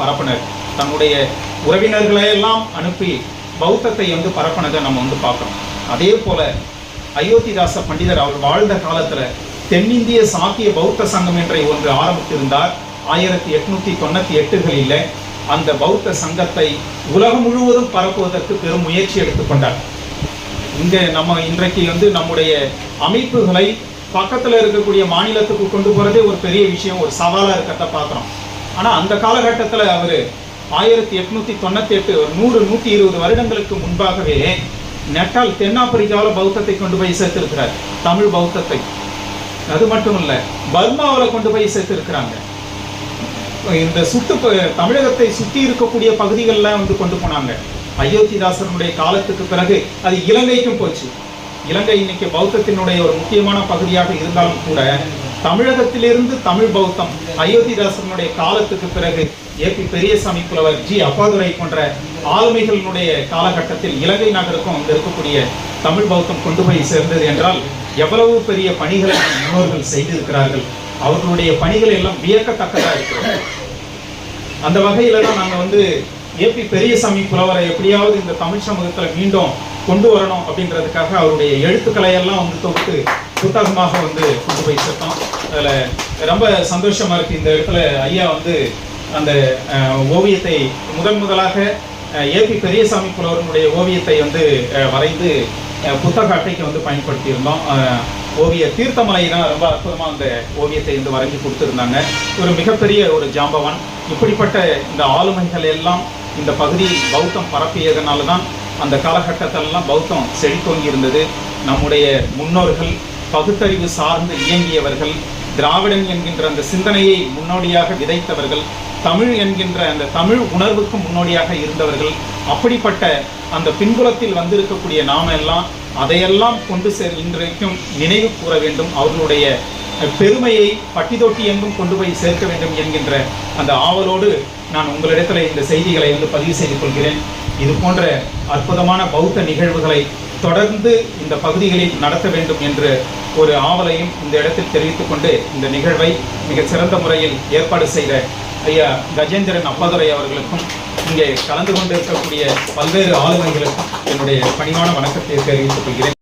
பரப்பினர். தன்னுடைய உறவினர்களை எல்லாம் அனுப்பி பௌத்தத்தை வந்து பரப்பினதை நம்ம வந்து பார்க்குறோம் அதே போல அயோத்திதாச பண்டிதர் அவர் வாழ்ந்த காலத்துல தென்னிந்திய சாக்கிய பௌத்த சங்கம் என்ற ஒன்று ஆரம்பித்திருந்தார். ஆயிரத்தி எட்நூத்தி தொண்ணூத்தி எட்டுகளில் அந்த பௌத்த சங்கத்தை உலகம் முழுவதும் பரப்புவதற்கு பெரும் முயற்சி எடுத்துக்கொண்டார் இங்கே நம்ம இன்றைக்கு வந்து நம்முடைய அமைப்புகளை பக்கத்துல இருக்கக்கூடிய மாநிலத்துக்கு கொண்டு போறதே ஒரு பெரிய விஷயம் ஒரு சவாலாக இருக்கத்தை பார்க்குறோம். ஆனால் அந்த காலகட்டத்தில் அவர் ஆயிரத்தி எட்நூத்தி தொண்ணூத்தி எட்டு ஒரு நூறு நூத்தி இருபது வருடங்களுக்கு முன்பாகவே நெட்டால் தென்னாப்பிரிக்காவில் பௌத்தத்தை கொண்டு போய் சேர்த்திருக்கிறார். தமிழ் பௌத்தத்தை. அது மட்டும் இல்லை பர்மாவில் கொண்டு போய் சேர்த்திருக்கிறாங்க. இந்த சுத்து தமிழகத்தை சுற்றி இருக்கக்கூடிய பகுதிகள்லாம் வந்து கொண்டு போனாங்க. அயோத்திதாசனுடைய காலத்துக்கு பிறகு அது இலங்கைக்கும் போச்சு. இலங்கை இன்னைக்கு பௌத்தத்தினுடைய ஒரு முக்கியமான பகுதியாக இருந்தாலும் கூட தமிழகத்திலிருந்து தமிழ் பௌத்தம் அயோத்திதாசனுடைய காலத்துக்கு பிறகு ஏபி பெரியசாமி புலவர் ஜி அப்பாதுரை போன்ற ஆளுமைகளினுடைய காலகட்டத்தில் இலங்கை நகருக்கும் அங்க இருக்கக்கூடிய தமிழ் பௌத்தம் கொண்டு போய் சேர்ந்தது என்றால் எவ்வளவு பெரிய பணிகளை முன்னோர்கள் செய்திருக்கிறார்கள். அவர்களுடைய பணிகள் எல்லாம் வியக்கத்தக்கதாக இருக்கிறது. அந்த வகையில தான் நாங்க வந்து ஏபி பெரியசாமி புலவரை எப்படியாவது இந்த தமிழ் சமூகத்துல மீண்டும் கொண்டு வரணும் அப்படின்றதுக்காக அவருடைய எழுத்துக்களை எல்லாம் வந்து தொகுத்து புத்தகமாக வந்து கொண்டு போய் சேர்த்தோம். அதில் ரொம்ப சந்தோஷமாக இருக்குது இந்த இடத்துல ஐயா வந்து அந்த ஓவியத்தை முதன் முதலாக ஏபி பெரியசாமி புலவர்களுடைய ஓவியத்தை வந்து வரைந்து புத்தக அட்டைக்கு வந்து பயன்படுத்தியிருந்தோம். ஓவிய தீர்த்தமலை தான் ரொம்ப அற்புதமாக அந்த ஓவியத்தை வந்து வரைஞ்சி கொடுத்துருந்தாங்க. ஒரு மிகப்பெரிய ஒரு ஜாம்பவான். இப்படிப்பட்ட இந்த ஆளுமைகள் எல்லாம் இந்த பகுதி பௌத்தம் பரப்பியதனால தான் அந்த காலகட்டத்திலலாம் பௌத்தம் செழித்தோங்கி இருந்தது நம்முடைய முன்னோர்கள் பகுத்தறிவு சார்ந்து இயங்கியவர்கள் திராவிடன் என்கின்ற அந்த சிந்தனையை முன்னோடியாக விதைத்தவர்கள் தமிழ் என்கின்ற அந்த தமிழ் உணர்வுக்கு முன்னோடியாக இருந்தவர்கள் அப்படிப்பட்ட அந்த பின்புலத்தில் வந்திருக்கக்கூடிய நாம எல்லாம் அதையெல்லாம் கொண்டு சேர் இன்றைக்கும் நினைவு கூற வேண்டும். அவர்களுடைய பெருமையை பட்டி தொட்டி எங்கும் கொண்டு போய் சேர்க்க வேண்டும் என்கின்ற அந்த ஆவலோடு நான் உங்களிடத்தில் இந்த செய்திகளை வந்து பதிவு செய்து கொள்கிறேன். இது போன்ற அற்புதமான பௌத்த நிகழ்வுகளை தொடர்ந்து இந்த பகுதிகளில் நடத்த வேண்டும் என்று ஒரு ஆவலையும் இந்த இடத்தில் தெரிவித்துக் கொண்டு இந்த நிகழ்வை மிகச் சிறந்த முறையில் ஏற்பாடு செய்த ஐயா கஜேந்திரன் அப்பாதுரை அவர்களுக்கும் இங்கே கலந்து கொண்டிருக்கக்கூடிய பல்வேறு ஆளுமைகளுக்கும் என்னுடைய பணிவான வணக்கத்தை தெரிவித்துக் கொள்கிறேன்.